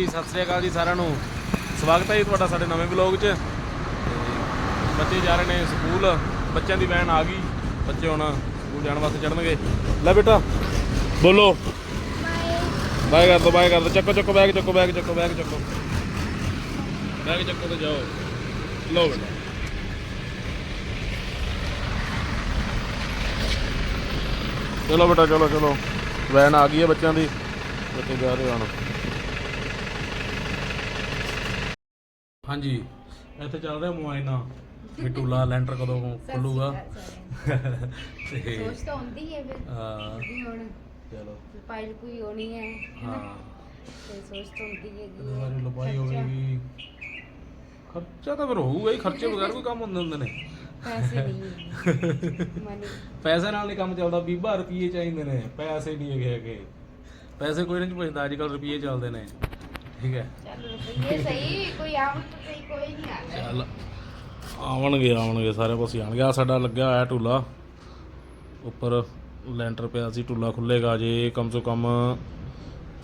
ਸਤਿ ਸ੍ਰੀ ਅਕਾਲ ਜੀ ਸਾਰਿਆਂ ਨੂੰ। ਸਵਾਗਤ ਹੈ ਜੀ ਤੁਹਾਡਾ ਸਾਡੇ ਨਵੇਂ ਵਲੌਗ 'ਚ। ਬੱਚੇ ਜਾ ਰਹੇ ਨੇ ਸਕੂਲ, ਬੱਚਿਆਂ ਦੀ ਵੈਨ ਆ ਗਈ। ਬੱਚੇ ਹੁਣ ਸਕੂਲ ਜਾਣ ਵਾਸਤੇ ਚੜਨਗੇ ਲੈ ਬੇਟਾ, ਬੋਲੋ। ਬਾਏ ਕਰ ਦੋ, ਬਾਏ ਕਰ ਦੋ। ਚੱਕੋ ਚੱਕੋ, ਬੈਗ ਚੱਕੋ ਬੈਗ ਚੱਕੋ ਬੈਗ ਚੱਕੋ। ਬੈਗ ਚੱਕੋ ਤੇ ਜਾਓ। ਲਓ ਬੇਟਾ। ਚਲੋ ਬੇਟਾ, ਚਲੋ ਚਲੋ। ਵੈਨ ਆ ਗਈ ਹੈ ਬੱਚਿਆਂ ਦੀ। ਬੱਚੇ ਜਾ ਰਹੇ ਹੁਣ। ਹਾਂਜੀ। ਇੱਥੇ ਚੱਲ ਰਿਹਾ ਮੁਆਇਨਾ ਵੀ ਟੂਲਾ ਲੈਂਟਰ ਕਦੋਂ ਖੁੱਲੂਗਾ। ਤੇ ਸੋਚ ਤਾਂ ਹੁੰਦੀ ਹੈ ਫਿਰ। ਹਾਂ। ਵੀ ਹੁਣ ਚਲੋ। ਫਾਈਲ ਕੋਈ ਹੋਣੀ ਹੈ ਹਾਂ ਤੇ ਸੋਚ ਤਾਂ ਹੁੰਦੀ ਹੈ ਇਹਦੇ ਬਾਰੇ ਲਪਾਈ ਹੋਵੇਗੀ ਖਰਚਾ। ਤਾਂ ਫਿਰ ਹੋਊਗਾ ਹੀ ਖਰਚੇ ਬਗੈਰ ਕੋਈ ਕੰਮ ਹੁੰਦੇ ਹੁੰਦੇ ਨੇ। ਪੈਸੇ ਨਹੀਂ ਮਨੀ ਪੈਸੇ ਨਾਲ ਨਹੀਂ ਕੰਮ ਚੱਲਦਾ 20 ਰੁਪਏ ਚਾਹੀਦੇ ਨੇ। ਪੈਸੇ ਨਹੀਂ ਹੈਗੇ ਹੈਗੇ। ਪੈਸੇ ਕੋਈ ਨਹੀਂ ਪੁੱਛਦਾ ਅੱਜ ਕੱਲ ਰੁਪਏ ਚੱਲਦੇ ਨੇ। ਠੀਕ ਹੈ। ਚੱਲ ਰੁਪਈਏ ਸਹੀ ਕੋਈ ਆਵਣ ਤਾਂ ਸਹੀ ਕੋਈ ਨਹੀਂ ਆਉਂਦਾ ਚੱਲ ਆਵਣਗੇ ਆਵਣਗੇ ਸਾਰੇ ਪਾਸੇ ਆਣਗੇ ਆ ਸਾਡਾ ਲੱਗਿਆ ਹੋਇਆ ਟੂਲਾ ਉੱਪਰ ਲੈਂਟਰ ਪਿਆ ਸੀ ਟੂਲਾ ਖੁੱਲੇਗਾ ਜੇ ਕਮ ਸੋ ਕਮ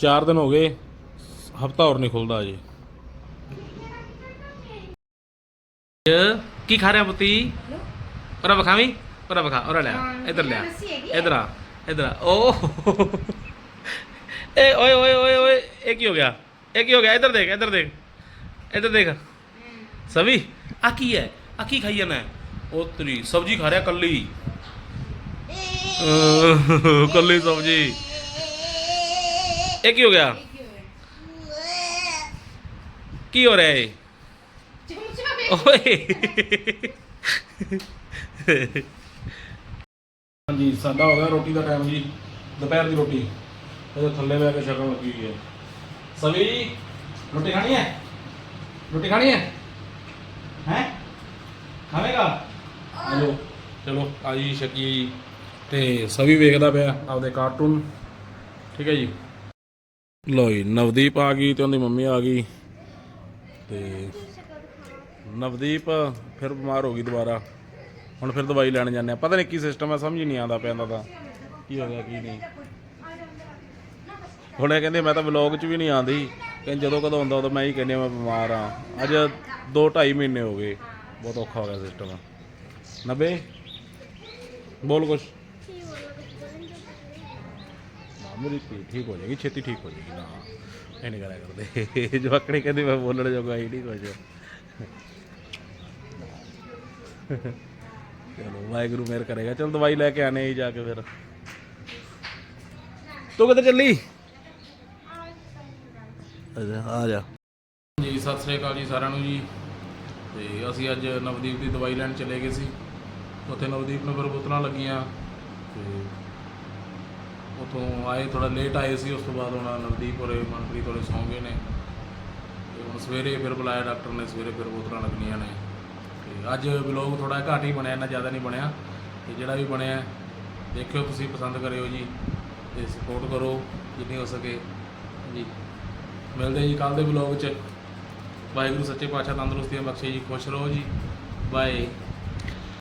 4 ਦਿਨ ਹੋ ਗਏ ਹਫਤਾ ਹੋਰ ਨਹੀਂ ਖੁੱਲਦਾ ਜੀ ਕੀ ਖਾ ਰਿਹਾ ਪੁੱਤੀ? ਪਰਾ ਬਖਾਵੀ ਪਰਾ ਬਖਾ ਔਰ ਲੈ ਇਧਰ ਲੈ ਇਧਰ ਆ ਇਧਰ ਆ। ਓ ਏ ਓਏ ਓਏ ਓਏ ਓਏ ਇਹ ਕੀ ਹੋ ਗਿਆ? ਇਹ ਕੀ ਹੋ ਗਿਆ? ਇੱਧਰ ਦੇਖ ਇੱਧਰ ਦੇਖ। ਇੱਧਰ ਦੇਖ। ਸਵੀ ਆ ਕੀ ਹੈ? ਆ ਕੀ ਖਾਈ ਜਾਣਾ ਉਹ ਤੇਰੀ ਸਬਜੀ ਖਾ ਰਿਹਾ ਕੱਲੀ। ਕੱਲੀ ਸਬਜੀ। ਇਹ ਕੀ ਹੋ ਗਿਆ? ਕੀ ਹੋ ਰਿਹਾ ਏ ਓਏ। ਹਾਂਜੀ, ਸਾਡਾ ਹੋ ਗਿਆ ਰੋਟੀ ਦਾ ਟਾਈਮ ਜੀ। ਦੁਪਹਿਰ ਦੀ ਰੋਟੀ। ਇਹਦੇ ਥੱਲੇ ਬੈ ਕੇ ਛਕਣ ਲੱਗੀ ਹੋਈ ਹੈ। ਸਵੀ, ਰੋਟੀ ਖਾਣੀ ਹੈ? ਰੋਟੀ ਖਾਣੀ ਹੈ? ਹੈ? ਖਾਵੇਗਾ? ਚਲੋ ਚਲੋ ਆ ਜੀ। ਤੇ ਸਵੀ ਵੇਖਦਾ ਪਿਆ, ਆਪਦੇ ਕਾਰਟੂਨ ਠੀਕ ਹੈ ਜੀ। ਲੋ ਜੀ, ਨਵਦੀਪ ਆ ਗਈ ਤੇ ਉਹਦੀ ਮੰਮੀ ਆ ਗਈ। ਤੇ ਨਵਦੀਪ ਫਿਰ ਬਿਮਾਰ ਹੋ ਗਈ ਦੁਬਾਰਾ। ਹੁਣ ਫਿਰ ਦਵਾਈ ਲੈਣ ਜਾਂਦੇ ਆ। ਪਤਾ ਨਹੀਂ ਕੀ ਸਿਸਟਮ ਹੈ ਸਮਝ ਨਹੀਂ ਆਉਂਦਾ ਪਿਆ ਤਾਂ। ਕੀ ਹੋ ਗਿਆ, ਕੀ ਨਹੀਂ। ਹੁਣ ਇਹ ਕਹਿੰਦੇ ਮੈਂ ਤਾਂ ਵਲੌਗ 'ਚ ਵੀ ਨਹੀਂ ਆਉਂਦੀ। ਕਹਿੰਦੇ ਜਦੋਂ ਕਦੋਂ ਹੁੰਦਾ ਉਦੋਂ ਮੈਂ ਹੀ ਕਹਿੰਦੀ ਮੈਂ ਬਿਮਾਰ ਆ। ਅੱਜ 2 2.5 ਮਹੀਨੇ ਹੋ ਗਏ। ਬਹੁਤ ਔਖਾ ਹੋ ਗਿਆ ਸਿਸਟਮ ਨੱਬੇ? ਬੋਲ ਕੁਛ। ਮੇਰੀ ਪੀਠ ਠੀਕ ਹੋ ਜਾਏਗੀ, ਛੇਤੀ ਠੀਕ ਹੋ ਜਾਏਗੀ। ਨਾ, ਇਹ ਨਹੀਂ ਕਰਿਆ ਕਰਦੇ। ਜਵਾਕੜੀ ਕਹਿੰਦੀ ਮੈਂ ਬੋਲਣ ਜੋਗਾ ਹੀ ਨਹੀਂ ਕੁਝ ਚਲੋ, ਵਾਹਿਗੁਰੂ ਮਿਹਰ ਕਰੇਗਾ। ਚਲ ਦਵਾਈ ਲੈ ਕੇ ਆਨੇ ਹੀ ਜਾ ਕੇ ਫਿਰ। ਤੂੰ ਕਿੱਥੇ ਚੱਲੀ? ਅੱਛਾ, ਆ ਜਾ। ਜੀ, ਸਤਿ ਸ੍ਰੀ ਅਕਾਲ ਜੀ ਸਾਰਿਆਂ ਨੂੰ ਜੀ। ਤੇ ਅਸੀਂ ਅੱਜ ਨਵਦੀਪ ਦੀ ਦਵਾਈ ਲੈਣ ਚਲੇ ਗਏ ਸੀ। ਉੱਥੇ ਨਵਦੀਪ ਨੂੰ ਫਿਰ ਬੋਤਲਾਂ ਲੱਗੀਆਂ। ਤੇ ਉਤੋਂ ਆਏ ਥੋੜਾ ਲੇਟ ਆਏ ਸੀ, ਉਸ ਤੋਂ ਬਾਅਦ ਹੁਣ ਨਵਦੀਪ ਔਰ ਮਨਪ੍ਰੀਤ ਔਰ ਸੌਂ ਗਏ ਨੇ। ਤੇ ਹੁਣ ਸਵੇਰੇ ਫਿਰ ਬੁਲਾਇਆ ਡਾਕਟਰ ਨੇ, ਸਵੇਰੇ ਫਿਰ ਬੋਤਲਾਂ ਲੱਗਣੀਆਂ ਨੇ। ਤੇ ਅੱਜ ਵਲੌਗ ਥੋੜਾ ਘੱਟ ਹੀ ਬਣਿਆ, ਇੰਨਾ ਜ਼ਿਆਦਾ ਨਹੀਂ ਬਣਿਆ। ਤੇ ਜਿਹੜਾ ਵੀ ਬਣਿਆ, ਦੇਖਿਓ ਤੁਸੀਂ, ਪਸੰਦ ਕਰਿਓ ਜੀ। ਤੇ ਸਪੋਰਟ ਕਰੋ, ਜਿੰਨੀ ਹੋ ਸਕੇ। ਜੀ। ਮਿਲਦੇ ਜੀ ਕੱਲ ਦੇ ਵਲੌਗ 'ਚ। ਵਾਹਿਗੁਰੂ ਸੱਚੇ ਪਾਤਸ਼ਾਹ ਤੰਦਰੁਸਤੀਆਂ ਬਖਸ਼ੇ ਜੀ, ਖੁਸ਼ ਰਹੋ ਜੀ। ਬਾਏ।